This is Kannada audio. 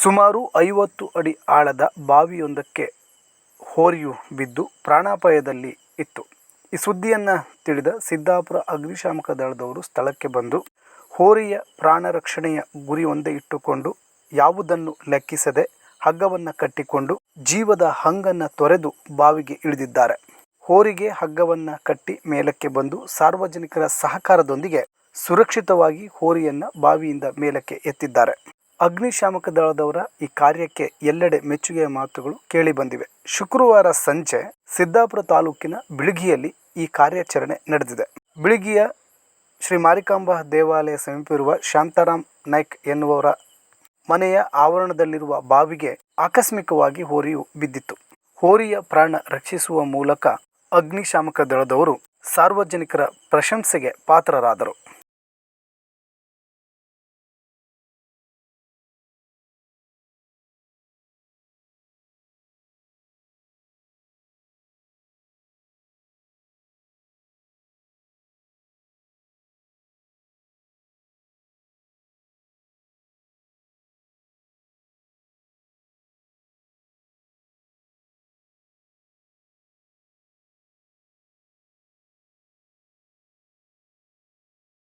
ಸುಮಾರು ಐವತ್ತು ಅಡಿ ಆಳದ ಬಾವಿಯೊಂದಕ್ಕೆ ಹೋರಿಯು ಬಿದ್ದು ಪ್ರಾಣಾಪಾಯದಲ್ಲಿ ಇತ್ತು. ಈ ಸುದ್ದಿಯನ್ನು ತಿಳಿದ ಸಿದ್ದಾಪುರ ಅಗ್ನಿಶಾಮಕ ದಳದವರು ಸ್ಥಳಕ್ಕೆ ಬಂದು ಹೋರಿಯ ಪ್ರಾಣ ರಕ್ಷಣೆಯ ಗುರಿ ಒಂದೇ ಇಟ್ಟುಕೊಂಡು ಯಾವುದನ್ನು ಲೆಕ್ಕಿಸದೆ ಹಗ್ಗವನ್ನು ಕಟ್ಟಿಕೊಂಡು ಜೀವದ ಹಂಗನ್ನು ತೊರೆದು ಬಾವಿಗೆ ಇಳಿದಿದ್ದಾರೆ. ಹೋರಿಗೆ ಹಗ್ಗವನ್ನು ಕಟ್ಟಿ ಮೇಲಕ್ಕೆ ಬಂದು ಸಾರ್ವಜನಿಕರ ಸಹಕಾರದೊಂದಿಗೆ ಸುರಕ್ಷಿತವಾಗಿ ಹೋರಿಯನ್ನು ಬಾವಿಯಿಂದ ಮೇಲಕ್ಕೆ ಎತ್ತಿದ್ದಾರೆ. ಅಗ್ನಿಶಾಮಕ ದಳದವರ ಈ ಕಾರ್ಯಕ್ಕೆ ಎಲ್ಲೆಡೆ ಮೆಚ್ಚುಗೆಯ ಮಾತುಗಳು ಕೇಳಿ ಬಂದಿವೆ. ಶುಕ್ರವಾರ ಸಂಜೆ ಸಿದ್ದಾಪುರ ತಾಲೂಕಿನ ಬಿಳಿಗಿಯಲ್ಲಿ ಈ ಕಾರ್ಯಾಚರಣೆ ನಡೆದಿದೆ. ಬಿಳಿಗಿಯ ಶ್ರೀ ಮಾರಿಕಾಂಬಾ ದೇವಾಲಯ ಸಮೀಪವಿರುವ ಶಾಂತಾರಾಮ್ ನಾಯ್ಕ್ ಎನ್ನುವವರ ಮನೆಯ ಆವರಣದಲ್ಲಿರುವ ಬಾವಿಗೆ ಆಕಸ್ಮಿಕವಾಗಿ ಹೋರಿಯು ಬಿದ್ದಿತ್ತು. ಹೋರಿಯ ಪ್ರಾಣ ರಕ್ಷಿಸುವ ಮೂಲಕ ಅಗ್ನಿಶಾಮಕ ದಳದವರು ಸಾರ್ವಜನಿಕರ ಪ್ರಶಂಸೆಗೆ ಪಾತ್ರರಾದರು.